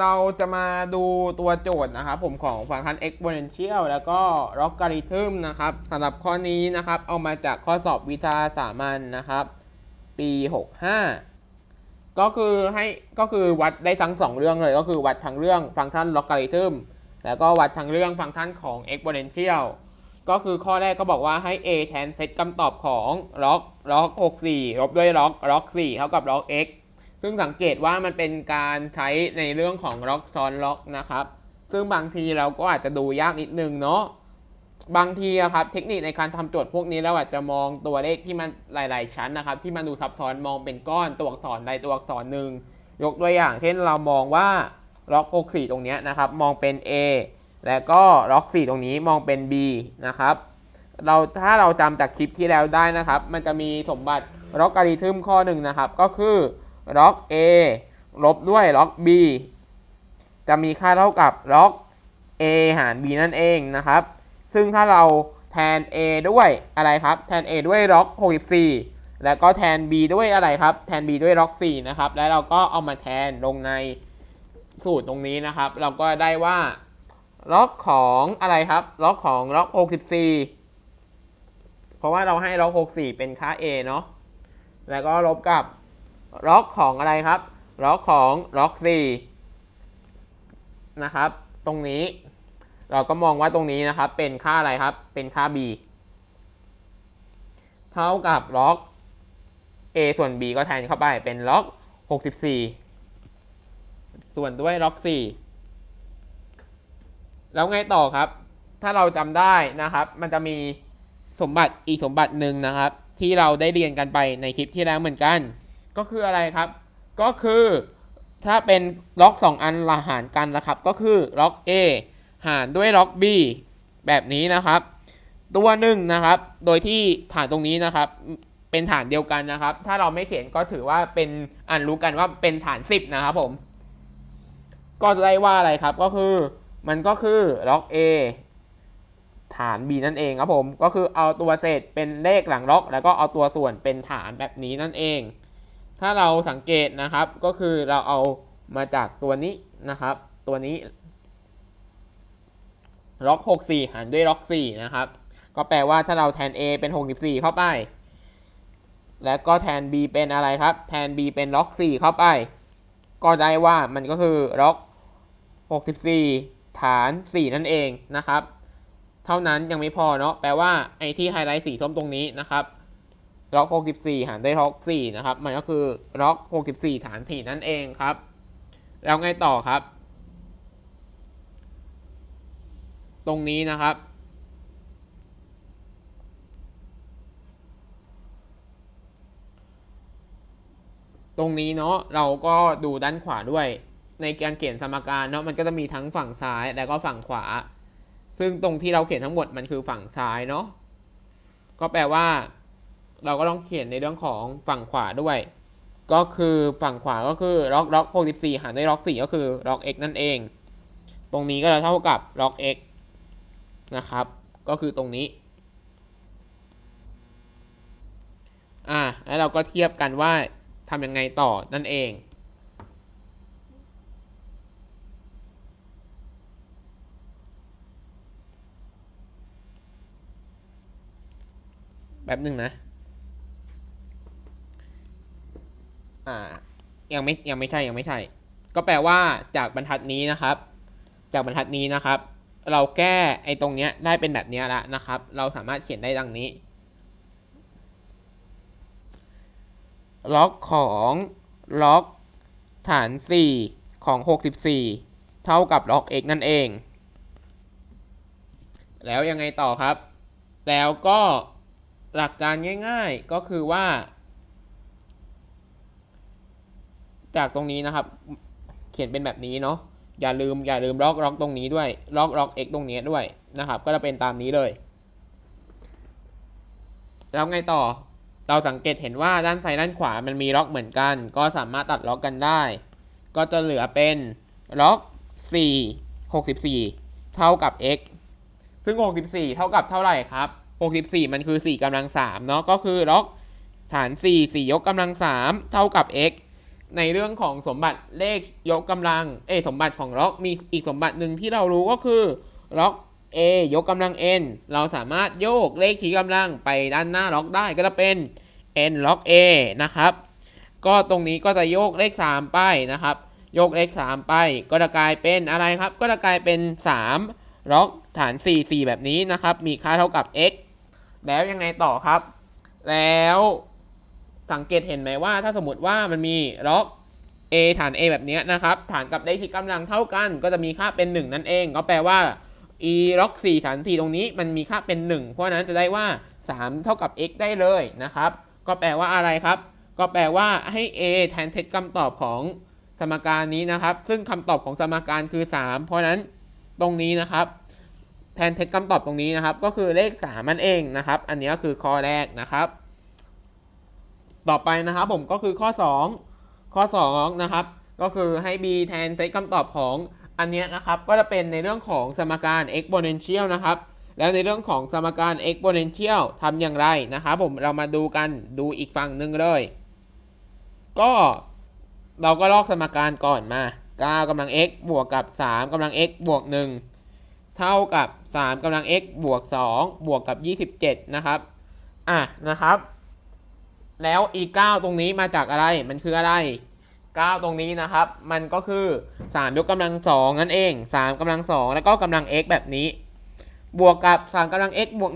เราจะมาดูตัวโจทย์นะครับผมของฟังก์ชัน exponential แล้วก็ logarithm นะครับสำหรับข้อนี้นะครับ เอามาจากข้อสอบวิชาสามัญนะครับ ปี 65 ก็คือให้ก็คือวัดได้ทั้งสองเรื่องเลย ก็คือวัดทั้งเรื่องฟังก์ชัน logarithm แล้วก็วัดทั้งเรื่องฟังก์ชันของ exponential ก็คือข้อแรกก็บอกว่าให้ a แทนเซตคำตอบของ log log 64ลบด้วย log log 4เท่ากับ log x ซึ่งสังเกตว่ามันเป็นการใช้ในเรื่องของ log ซ้อน log นะครับ ซึ่งบางทีเราก็อาจจะดูยากนิดนึงเนาะบางทีครับเทคนิคในการทำโจทย์พวกนี้เราอาจจะมองตัวเลขที่มันหลาย ๆ ชั้นนะครับ ที่มันดูซับซ้อนมองเป็นก้อนตัวอักษรใดตัวอักษรหนึ่งยกตัวอย่าง เช่นเรามองว่า log 64ตรงนี้นะครับ มองเป็น a แล้วก็ log 4ตรงนี้มองเป็น b นะครับเราถ้าเราจำจากคลิปที่แล้วได้นะครับ มันจะมีสมบัติ logarithm ข้อหนึ่งนะครับ ก็คือ log a ลบด้วย log b จะมีค่าเท่ากับ log a หาร b นั่นเองนะครับ ซึ่งถ้าเราแทน a ด้วยอะไรครับ แทน a ด้วย log 64 แล้วก็แทน b ด้วยอะไรครับ แทน b ด้วย log 4นะครับ แล้วเราก็เอามาแทนลงในสูตรตรงนี้นะครับ เราก็ได้ว่า log ของอะไรครับ log ของ log 64 เพราะว่าเราให้ log 64 เป็นค่า a เนาะ แล้วก็ลบกับ log ของอะไรครับ log ของ log 4นะครับ ตรงนี้ เราก็มองว่าตรงนี้นะครับ เป็นค่าอะไรครับ เป็นค่า b เท่ากับ log a ส่วน b ก็แทนเข้าไปเป็น log 64 ส่วนด้วย log 4แล้วไงต่อครับ ถ้าเราจำได้นะครับ มันจะมีสมบัติอีกสมบัติหนึ่งนะครับ ที่เราได้เรียนกันไปในคลิปที่แล้วเหมือนกัน ก็คืออะไรครับ ก็คือถ้าเป็นล็อก 2 อันละหารกันนะครับ ก็คือล็อก A หารด้วยล็อก B แบบนี้นะครับ ตัวหนึ่งนะครับ โดยที่ฐานตรงนี้นะครับ เป็นฐานเดียวกันนะครับ ถ้าเราไม่เขียนก็ถือว่าเป็นอันรู้กันว่าเป็นฐาน 10 นะครับผม ก็จะได้ว่าอะไรครับก็คือมันก็คือล็อก A ฐาน b นั่นเองครับผม ก็คือเอาตัวเศษเป็นเลขหลังล็อก แล้วก็เอาตัวส่วนเป็นฐานแบบนี้นั่นเอง ถ้าเราสังเกตนะครับก็คือเราเอามาจากตัวนี้นะครับ ตัวนี้ล็อก 64 หารด้วยล็อก 4 นะครับ ก็แปลว่าถ้าเราแทน a เป็น 64 เข้าไป แล้วก็แทน b เป็นอะไรครับ แทน b เป็นล็อก 4 เข้าไป ก็ได้ว่ามันก็คือล็อก 64 ฐาน 4 นั่นเองนะครับ เท่านั้นยังไม่พอเนาะ แปลว่าไอ้ที่ไฮไลท์สีส้มตรงนี้นะครับ ล็อก 64 หารด้วยล็อก4นะครับ มันก็คือล็อก 64 ฐาน 4 นั่นเองครับ แล้วไงต่อครับ ตรงนี้นะครับ ตรงนี้เนาะเราก็ดูด้านขวาด้วย ในการเขียนสมการเนาะมันก็จะมีทั้งฝั่งซ้ายแล้วก็ฝั่งขวา ซึ่งตรงที่เราเขียนทั้งหมดมันคือฝั่งซ้ายเนาะก็แปลว่า เราก็ต้องเขียนในเรื่องของฝั่งขวาด้วย ก็คือฝั่งขวาก็คือล็อกล็อก64 หารด้วยล็อก 4 ก็คือล็อก x นั่นเอง ตรงนี้ก็จะเท่ากับล็อก x นะครับ ก็คือตรงนี้ อ่า แล้วเราก็เทียบกันว่าทำยังไงต่อนั่นเองแบบหนึ่งนะ อ่า ยังไม่ยังไม่ใช่ยังไม่ใช่ ก็แปลว่าจากบรรทัดนี้นะครับ จากบรรทัดนี้นะครับ เราแก้ไอ้ตรงเนี้ยได้เป็นแบบเนี้ยละนะครับ เราสามารถเขียนได้ดังนี้ ล็อกของล็อกฐาน 4 ของ 64 เท่ากับล็อก x นั่นเอง แล้วยังไงต่อครับ แล้วก็หลักการง่าย ๆ ก็คือว่า จากตรงนี้นะครับ เขียนเป็นแบบนี้เนาะอย่าลืมอย่าลืมล็อกล็อกตรงนี้ด้วยล็อกล็อก x ตรงนี้ด้วยนะครับ ก็จะเป็นตามนี้เลย แล้วไงต่อเราสังเกตเห็นว่าด้านซ้ายด้านขวามันมีล็อกเหมือนกัน ก็สามารถตัดล็อกกันได้ ก็จะเหลือเป็นล็อก 4 64 เท่ากับ x ซึ่ง 64 เท่ากับเท่าไหร่ครับ 64 มันคือ 4กำลัง3เนาะก็คือล็อกฐาน 4 4 ยกกำลัง3เท่ากับ x ในเรื่องของสมบัติเลขยกกำลัง เอ สมบัติของล็อกมีอีกสมบัติหนึ่งที่เรารู้ก็คือล็อก A ยกกำลัง n เราสามารถโยกเลขขีดกำลังไปด้านหน้าล็อกได้ก็จะเป็น n ล็อก A นะครับ ก็ตรงนี้ก็จะโยกเลข 3 ไปนะครับ โยกเลข 3 ไป ก็จะกลายเป็นอะไรครับ ก็จะกลายเป็น 3 ล็อกฐาน 4 4 แบบนี้นะครับ มีค่าเท่ากับ x แล้วยังไงต่อครับ แล้ว สังเกตเห็นไหมว่า ถ้าสมมติว่ามันมีล็อก a ฐาน a แบบนี้นะครับ ฐานกับเลขที่กำลังเท่ากัน ก็จะมีค่าเป็น 1 นั่นเอง ก็แปลว่า e ล็อก4ฐาน4ตรงนี้มันมีค่าเป็น 1 เพราะนั้นจะได้ว่า 3 เท่ากับ x ได้เลยนะครับ ก็แปลว่าอะไรครับ ก็แปลว่าให้ a แทนเซตคำตอบของสมการนี้นะครับ ซึ่งคำตอบของสมการคือ 3 เพราะฉะนั้นตรงนี้นะครับ แทนเซตคำตอบตรงนี้นะครับ ก็คือเลข3มันเองนะครับ อันนี้ก็คือข้อแรกนะครับ ต่อไปนะครับผมก็คือข้อ 2 ข้อ2นะครับก็คือให้ b แทนเซตคำตอบของอันเนี้ยนะครับก็จะเป็นในเรื่องของสมการ exponential นะครับแล้วในเรื่องของสมการ exponential ทำอย่างไรนะครับผมเรามาดูกันดูอีกฝั่งหนึ่งเลย ก็เราก็ลอกสมการก่อนมา 9กำลัง x บวกกับ 3กำลัง x บวก 1 เท่ากับ 3กำลัง x บวก 2 บวกกับ 27 นะครับ อะนะครับ แล้วอีก9ตรงนี้มาจากอะไร มันคืออะไร 9 ตรงนี้นะครับ มันก็คือ 3 ยกกำลัง2นั่นเอง 3กำลัง 2 แล้วก็กำลัง x แบบนี้ บวกกับ 3กำลัง x บวก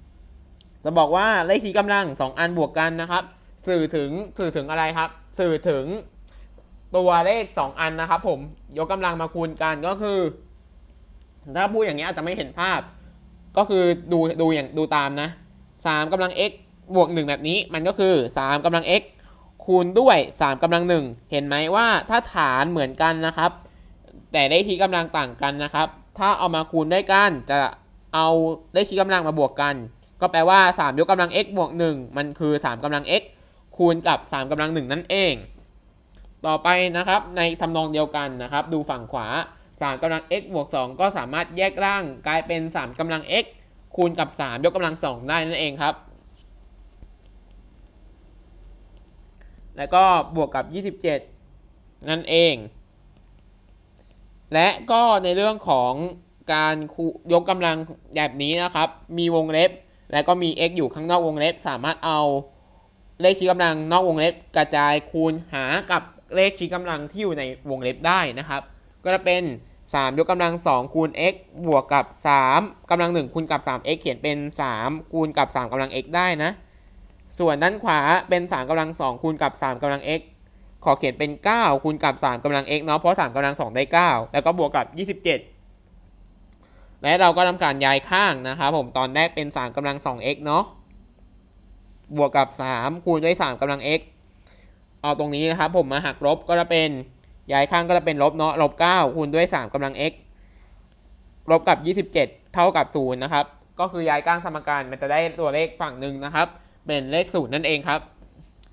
1 จะบอกว่าเลขทีกำลัง 2 อันบวกกันนะครับ สื่อถึงสื่อถึงอะไรครับ สื่อถึงตัวเลข 2 อันนะครับ ผม ยกกำลังมาคูณกันก็คือ ถ้าพูดอย่างนี้อาจจะไม่เห็นภาพ ก็คือดูดูอย่างดูตามนะ3กำลัง x บวก 1 แบบนี้มันก็คือ 3กำลัง x คูณด้วย 3กำลัง 1 เห็นไหมว่าถ้าฐานเหมือนกันนะครับ แต่เลขที่กำลังต่างกันนะครับ ถ้าเอามาคูณด้วยกันจะเอาเลขที่กำลังมาบวกกัน ก็แปลว่า 3 ยกกำลัง x บวก 1 มันคือ 3กำลัง x คูณกับ 3กำลัง 1 นั่นเอง ต่อไปนะครับในทำนองเดียวกันนะครับ ดูฝั่งขวา 3กำลัง x บวก 2 ก็สามารถแยกร่างกลายเป็น 3กำลัง x คูณกับ 3 ยกกำลัง 2 ได้นั่นเองครับ แล้วก็บวกกับ 27 นั่นเอง และก็ในเรื่องของการคูยกกำลังแบบนี้นะครับ มีวงเล็บ และก็มี x อยู่ข้างนอกวงเล็บ สามารถเอาเลขชี้กำลังนอกวงเล็บ กระจายคูณหากับเลขชี้กำลังที่อยู่ในวงเล็บได้นะครับ ก็จะเป็น 3 ยกกำลัง 2 คูณ x บวกกับ 3กำลัง 1 คูณกับ 3x เขียนเป็น 3 คูณกับ 3กำลัง x ได้นะ ส่วนด้านขวาเป็น3กำลัง2คูณกับ 3กำลัง x ขอเขียนเป็น 9คูณกับ 3กำลัง x เนาะเพราะ 3กำลัง 2 ได้ 9 แล้วก็บวกกับ 27 และเราก็ทำการย้ายข้างนะครับผมตอนแรกเป็น 3กำลัง 2x เนาะบวกกับ 3 คูณด้วย 3กำลัง x เอาตรงนี้นะครับผมมาหักลบก็จะเป็นย้ายข้างก็จะเป็นลบเนาะลบ9คูณด้วย 3กำลัง x ลบกับ 27 เท่ากับ0นะครับก็คือย้ายข้างสมการมันจะได้ตัวเลขฝั่งหนึ่งนะครับ เป็นเลขศูนย์นั่นเองครับ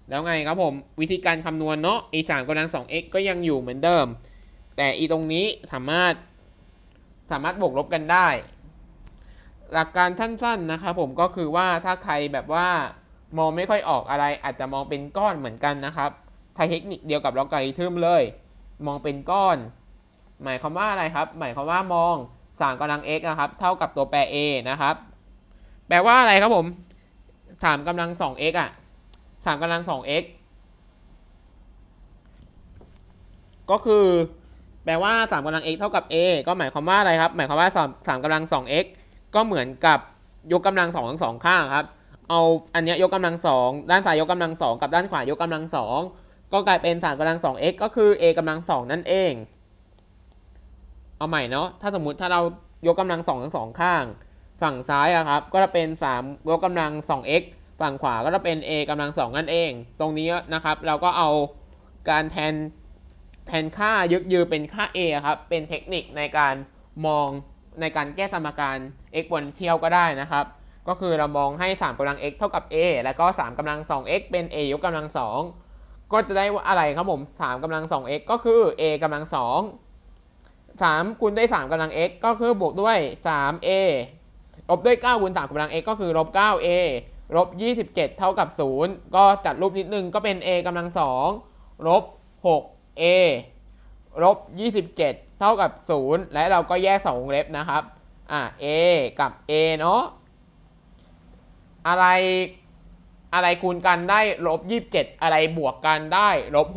แล้วไงครับผมวิธีการคำนวณเนาะ e 3กำลัง 2x ก็ยังอยู่เหมือนเดิม แต่ e ตรงนี้สามารถสามารถบวกลบกันได้ หลักการสั้นๆนะครับผมก็คือว่าถ้าใครแบบว่ามองไม่ค่อยออกอะไร อาจจะมองเป็นก้อนเหมือนกันนะครับใช้เทคนิคเดียวกับล็อกการิทึมเลย มองเป็นก้อน หมายความว่าอะไรครับ หมายความว่ามอง3กำลัง x นะครับ เท่ากับตัวแปร a นะครับ แปลว่าอะไรครับผม 3กำลัง 2x อะ3กำลัง 2x ก็คือ แปลว่า3กำลัง x เท่ากับ a ก็หมายความว่าอะไรครับ หมายความว่า3 3กำลัง 2x ก็เหมือนกับยกกำลัง2ทั้งสองข้างครับ เอาอันเนี้ยยกกำลัง2ด้านซ้ายยกกำลัง2กับด้านขวายกกำลัง2ก็กลายเป็น3กำลัง 2x ก็คือ a กำลัง2นั่นเอง เอาใหม่เนาะถ้าสมมุติถ้าเรายกกำลัง2ทั้งสองข้าง ฝั่งซ้ายอะครับก็จะเป็น3ยกกำลัง 2x ฝั่งขวาก็จะเป็น a กำลัง2นั่นเอง ตรงนี้นะครับ เราก็เอาการแทนแทนค่ายึกยือเป็นค่า a ครับเป็นเทคนิคในการมองในการแก้สมการ x บนเที่ยวก็ได้นะครับ ก็คือเรามองให้ 3กำลัง x เท่ากับ a แล้วก็ 3กำลัง 2x เป็น a ยกกำลัง 2 ก็จะได้ว่าอะไรครับผม 3กำลัง 2x ก็คือ a กำลัง 2 3คูณด้วย3กำลัง x ก็คือบวกด้วย 3a ลบด้วย9คูณ3กำลัง x ก็คือลบ 9a ลบ 27 เท่ากับ 0 ก็จัดรูปนิดนึงก็เป็น a กำลัง2ลบ 6a ลบ 27 เท่ากับ 0 และเราก็แยก2วงเล็บนะครับ อ่า a กับ a เนาะ อะไร อะไรคูณกันได้ลบ 27 อะไรบวกกันได้ลบ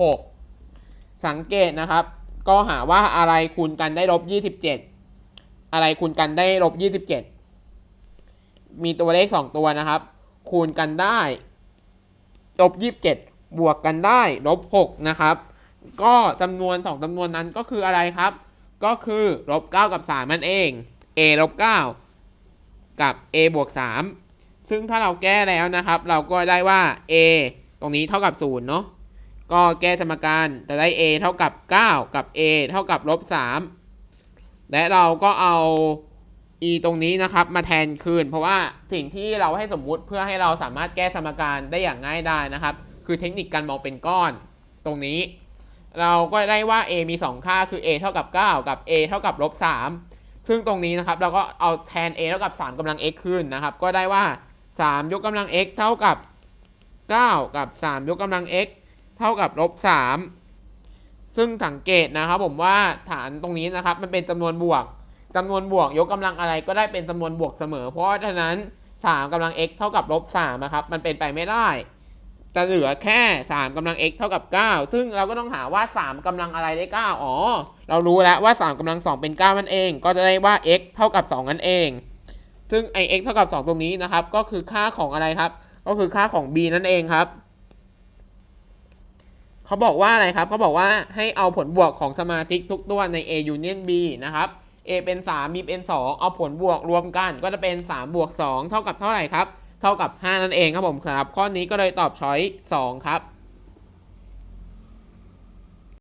6 สังเกตนะครับ ก็หาว่าอะไรคูณกันได้ลบ 27 อะไรคูณกันได้ลบ 27 มีตัวเลข 2 ตัวนะครับ คูณกันได้ลบ27 บวกกันได้ลบ6นะครับ ก็จำนวนสองจำนวนนั้นก็คืออะไรครับ ก็คือลบ9กับ 3 มันเอง a ลบ9กับ a บวก3ซึ่งถ้าเราแก้แล้วนะครับ เราก็ได้ว่า a ตรงนี้เท่ากับ0เนาะก็แก้สมการจะได้ a เท่ากับ 9 กับ a เท่ากับลบ3และเราก็เอา e ตรงนี้นะครับมาแทนคืน เพราะว่าสิ่งที่เราให้สมมุติเพื่อให้เราสามารถแก้สมการได้อย่างง่ายได้นะครับ คือเทคนิคการมองเป็นก้อนตรงนี้ เราก็ได้ว่า a มี 2 ค่าคือ a เท่ากับ 9 กับ a เท่ากับลบ3ซึ่งตรงนี้นะครับเราก็เอาแทน a เท่ากับ 3กำลัง x ขึ้นนะครับ ก็ได้ว่า 3 ยกกำลัง x เท่ากับ 9 กับ 3 ยกกำลัง x เท่ากับลบ3ซึ่งสังเกตนะครับผมว่าฐานตรงนี้นะครับมันเป็นจำนวนบวก จำนวนบวกยกกำลังอะไรก็ได้เป็นจำนวนบวกเสมอ เพราะฉะนั้น 3กำลัง x เท่ากับลบ3นะครับมันเป็นไปไม่ได้ จะเหลือแค่ 3กำลัง x เท่ากับ 9 ซึ่งเราก็ต้องหาว่า 3กำลังอะไรได้ 9 อ๋อ เรารู้แล้วว่า 3กำลัง 2 เป็น 9 นั่นเอง ก็จะได้ว่า x เท่ากับ 2 นั่นเอง ซึ่งไอ x เท่ากับ 2 ตรงนี้นะครับ ก็คือค่าของอะไรครับ ก็คือค่าของ b นั่นเองครับเขาบอกว่าอะไรครับเขาบอกว่าให้เอาผลบวกของสมาชิกทุกตัวใน A union B นะครับ A เป็น3 B เป็น 2 เอาผลบวกรวมกัน ก็จะเป็น 3 บวก 2 เท่ากับเท่าไหร่ครับ เท่ากับ 5 นั่นเองครับผมครับ ข้อนี้ก็เลยตอบช้อย 2 ครับ